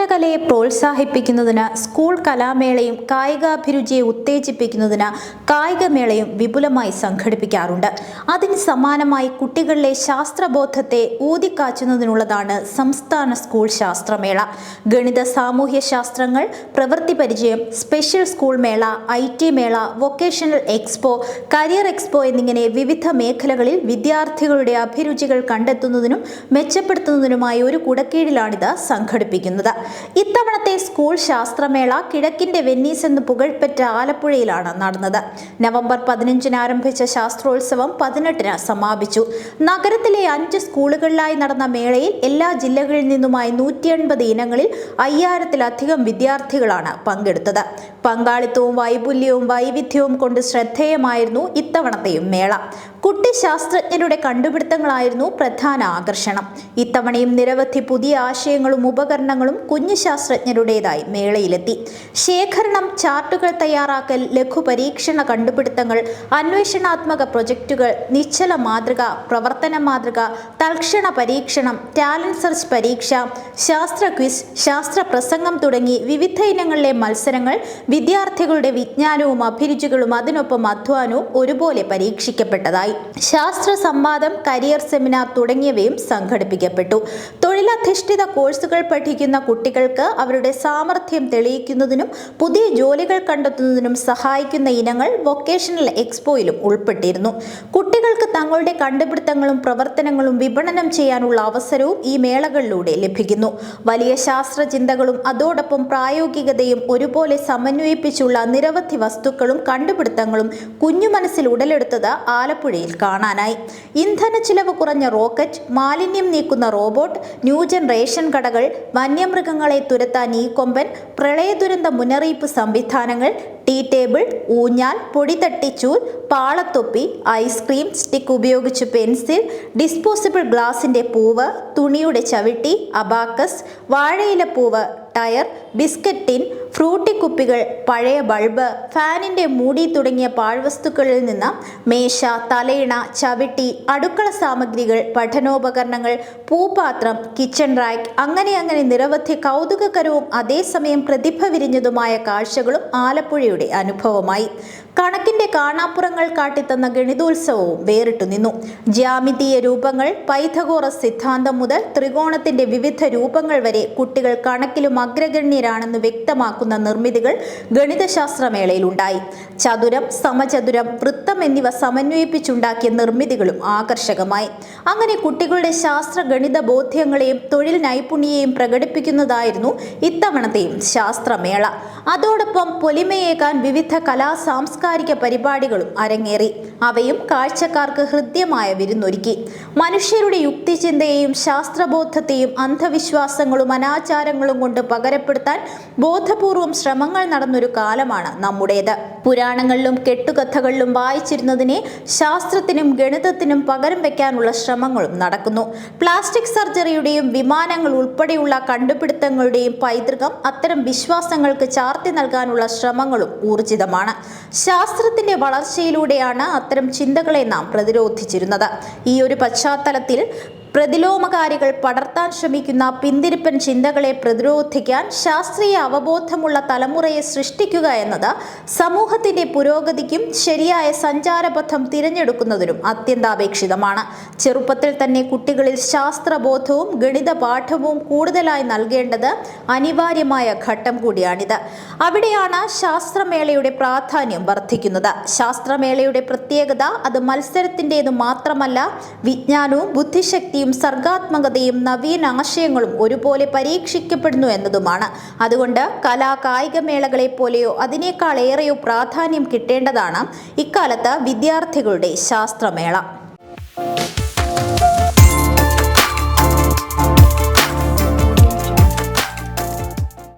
കൗമാരകലയെ പ്രോത്സാഹിപ്പിക്കുന്നതിന് സ്കൂൾ കലാമേളയും കായികാഭിരുചിയെ ഉത്തേജിപ്പിക്കുന്നതിന് കായികമേളയും വിപുലമായി സംഘടിപ്പിക്കാറുണ്ട്. അതിന് സമാനമായി കുട്ടികളിലെ ശാസ്ത്രബോധത്തെ ഊതിക്കാച്ചുന്നതിനുള്ളതാണ് സംസ്ഥാന സ്കൂൾ ശാസ്ത്രമേള. ഗണിത സാമൂഹ്യ ശാസ്ത്രങ്ങൾ പ്രവൃത്തി പരിചയം സ്പെഷ്യൽ സ്കൂൾ മേള ഐ ടി മേള വൊക്കേഷണൽ എക്സ്പോ കരിയർ എക്സ്പോ എന്നിങ്ങനെ വിവിധ മേഖലകളിൽ വിദ്യാർത്ഥികളുടെ അഭിരുചികൾ കണ്ടെത്തുന്നതിനും മെച്ചപ്പെടുത്തുന്നതിനുമായി ഒരു കുടക്കീഴിലാണിത് സംഘടിപ്പിക്കുന്നത്. ഇത്തവണത്തെ സ്കൂൾ ശാസ്ത്രമേള കിഴക്കിന്റെ വെന്നീസ് എന്ന് പുകഴ്പെറ്റ ആലപ്പുഴയിലാണ് നടന്നത്. നവംബർ പതിനഞ്ചിന് ആരംഭിച്ച ശാസ്ത്രോത്സവം പതിനെട്ടിന് സമാപിച്ചു. നഗരത്തിലെ അഞ്ച് സ്കൂളുകളിലായി നടന്ന മേളയിൽ എല്ലാ ജില്ലകളിൽ നിന്നുമായി നൂറ്റി എൺപത് ഇനങ്ങളിൽ അയ്യായിരത്തിലധികം വിദ്യാർത്ഥികളാണ് പങ്കെടുത്തത്. പങ്കാളിത്തവും വൈപുല്യവും വൈവിധ്യവും കൊണ്ട് ശ്രദ്ധേയമായിരുന്നു ഇത്തവണത്തെയും മേള. കുട്ടി ശാസ്ത്രജ്ഞരുടെ കണ്ടുപിടുത്തങ്ങളായിരുന്നു പ്രധാന ആകർഷണം. ഇത്തവണയും നിരവധി പുതിയ ആശയങ്ങളും ഉപകരണങ്ങളും കുഞ്ഞു ശാസ്ത്രജ്ഞരുടേതായി മേളയിലെത്തി. ശേഖരണം ചാർട്ടുകൾ തയ്യാറാക്കൽ ലഘു പരീക്ഷണ കണ്ടുപിടുത്തങ്ങൾ അന്വേഷണാത്മക പ്രൊജക്റ്റുകൾ നിശ്ചല മാതൃക പ്രവർത്തന മാതൃക തൽക്ഷണ പരീക്ഷണം ടാലന്റ് സെർച്ച് പരീക്ഷ ശാസ്ത്ര ക്വിസ് ശാസ്ത്ര പ്രസംഗം തുടങ്ങി വിവിധ ഇനങ്ങളിലെ മത്സരങ്ങൾ വിദ്യാർത്ഥികളുടെ വിജ്ഞാനവും അഭിരുചികളും അതിനൊപ്പം അധ്വാനവും ഒരുപോലെ പരീക്ഷിക്കപ്പെട്ടതായി. ശാസ്ത്ര സംവാദം കരിയർ സെമിനാർ തുടങ്ങിയവയും സംഘടിപ്പിക്കപ്പെട്ടു. തൊഴിലധിഷ്ഠിത കോഴ്സുകൾ പഠിക്കുന്ന കുട്ടികൾക്ക് അവരുടെ സാമർഥ്യം തെളിയിക്കുന്നതിനും പുതിയ ജോലികൾ കണ്ടെത്തുന്നതിനും സഹായിക്കുന്ന ഇനങ്ങൾ വൊക്കേഷണൽ എക്സ്പോയിലും ഉൾപ്പെട്ടിരുന്നു. കുട്ടികൾക്ക് തങ്ങളുടെ കണ്ടുപിടുത്തങ്ങളും പ്രവർത്തനങ്ങളും വിപണനം ചെയ്യാനുള്ള അവസരവും ഈ മേളകളിലൂടെ ലഭിക്കുന്നു. വലിയ ശാസ്ത്ര ചിന്തകളും അതോടൊപ്പം പ്രായോഗികതയും ഒരുപോലെ സമന്വയിപ്പിച്ചുള്ള നിരവധി വസ്തുക്കളും കണ്ടുപിടുത്തങ്ങളും കുഞ്ഞു മനസ്സിൽ ഉടലെടുത്തത് ആലപ്പുഴയിൽ കാണാനായി. ഇന്ധന ചിലവ് കുറഞ്ഞ റോക്കറ്റ് മാലിന്യം നീക്കുന്ന റോബോട്ട് ന്യൂജൻ റേഷൻ കടകൾ വന്യമൃഗങ്ങളെ തുരത്താൻ ഈ കൊമ്പൻ പ്രളയ ദുരന്ത മുന്നറിയിപ്പ് സംവിധാനങ്ങൾ ടീ ടേബിൾ ഊഞ്ഞാൽ പൊടിതട്ടിച്ചൂൽ പാളത്തൊപ്പി ഐസ്ക്രീം സ്റ്റിക്ക് ഉപയോഗിച്ച് പെൻസിൽ ഡിസ്പോസിബിൾ ഗ്ലാസിന്റെ പൂവ് തുണിയുടെ ചവിട്ടി അബാക്കസ് വാഴയില പൂവ് ടയർ ബിസ്ക്കറ്റ് ടിൻ ഫ്രൂട്ടി കുപ്പികൾ പഴയ ബൾബ് ഫാനിന്റെ മൂടി തുടങ്ങിയ പാഴ്വസ്തുക്കളിൽ നിന്ന് മേശ തലയിണ ചവിട്ടി അടുക്കള സാമഗ്രികൾ പഠനോപകരണങ്ങൾ പൂപാത്രം കിച്ചൺ റാക്ക് അങ്ങനെ അങ്ങനെ നിരവധി കൗതുകകരവും അതേസമയം പ്രതിഭ വിരിഞ്ഞതുമായ കാഴ്ചകളും ആലപ്പുഴയുടെ അനുഭവമായി. കണക്കിന്റെ കാണാപ്പുറങ്ങൾ കാട്ടിത്തന്ന ഗണിതോത്സവവും വേറിട്ടു നിന്നു. ജ്യാമിതീയ രൂപങ്ങൾ പൈഥഗോറസ് സിദ്ധാന്തം മുതൽ ത്രികോണത്തിന്റെ വിവിധ രൂപങ്ങൾ വരെ കുട്ടികൾ കണക്കിലും അഗ്രഗണ്യരാണെന്ന് വ്യക്തമാക്കുന്ന നിർമ്മിതികൾ ഗണിതശാസ്ത്രമേളയിലുണ്ടായി. ചതുരം സമചതുരം വൃത്തം എന്നിവ സമന്വയിപ്പിച്ചുണ്ടാക്കിയ നിർമ്മിതികളും ആകർഷകമായി. അങ്ങനെ കുട്ടികളുടെ ശാസ്ത്ര ഗണിത ബോധ്യങ്ങളെയും തൊഴിൽ നൈപുണ്യയെയും പ്രകടിപ്പിക്കുന്നതായിരുന്നു ഇത്തവണത്തെയും ശാസ്ത്രമേള. അതോടൊപ്പം പൊലിമയേക്കാൻ വിവിധ കലാ സാംസ്കാരിക പരിപാടികളും അരങ്ങേറി. അവയും കാഴ്ചക്കാർക്ക് ഹൃദ്യമായ വിരുന്നൊരുക്കി. മനുഷ്യരുടെ യുക്തിചിന്തയെയും ശാസ്ത്രബോധത്തെയും അന്ധവിശ്വാസങ്ങളും അനാചാരങ്ങളും കൊണ്ട് പകരപ്പെടുത്താൻ ബോധപൂർവം ശ്രമങ്ങൾ നടന്നൊരു കാലമാണ് നമ്മുടേത്. പുരാണങ്ങളിലും കെട്ടുകഥകളിലും വായിച്ചിരുന്നതിനെ ശാസ്ത്രത്തിനും ഗണിതത്തിനും പകരം വെക്കാനുള്ള ശ്രമങ്ങളും നടക്കുന്നു. പ്ലാസ്റ്റിക് സർജറിയുടെയും വിമാനങ്ങൾ ഉൾപ്പെടെയുള്ള കണ്ടുപിടുത്തങ്ങളുടെയും പൈതൃകം അത്തരം വിശ്വാസങ്ങൾക്ക് ചാർത്തി നൽകാനുള്ള ശ്രമങ്ങളും ഊർജിതമാണ്. ശാസ്ത്രത്തിന്റെ വളർച്ചയിലൂടെയാണ് അത്തരം ചിന്തകളെ നാം പ്രതിരോധിച്ചിരുന്നത്. ഈ ഒരു പശ്ചാത്തലത്തിൽ പ്രതിലോമകാരികൾ പടർത്താൻ ശ്രമിക്കുന്ന പിന്തിരിപ്പൻ ചിന്തകളെ പ്രതിരോധിക്കാൻ ശാസ്ത്രീയ അവബോധമുള്ള തലമുറയെ സൃഷ്ടിക്കുക എന്നത് സമൂഹത്തിന്റെ പുരോഗതിക്കും ശരിയായ സഞ്ചാരപഥം തിരഞ്ഞെടുക്കുന്നതിനും അത്യന്താപേക്ഷിതമാണ്. ചെറുപ്പത്തിൽ തന്നെ കുട്ടികളിൽ ശാസ്ത്രബോധവും ഗണിത പാഠവും കൂടുതലായി നൽകേണ്ടത് അനിവാര്യമായ ഘട്ടം കൂടിയാണിത്. അവിടെയാണ് ശാസ്ത്രമേളയുടെ പ്രാധാന്യം വർദ്ധിക്കുന്നത്. ശാസ്ത്രമേളയുടെ പ്രത്യേകത അത് മത്സരത്തിന്റെത് മാത്രമല്ല വിജ്ഞാനവും ബുദ്ധിശക്തിയും സർഗാത്മകതയും നവീന ആശയങ്ങളും ഒരുപോലെ പരീക്ഷിക്കപ്പെടുന്നു എന്നതുമാണ്. അതുകൊണ്ട് കലാ കായിക മേളകളെ പോലെയോ അതിനേക്കാൾ ഏറെയോ പ്രാധാന്യം കിട്ടേണ്ടതാണ് ഇക്കാലത്ത് വിദ്യാർത്ഥികളുടെ ശാസ്ത്രമേള.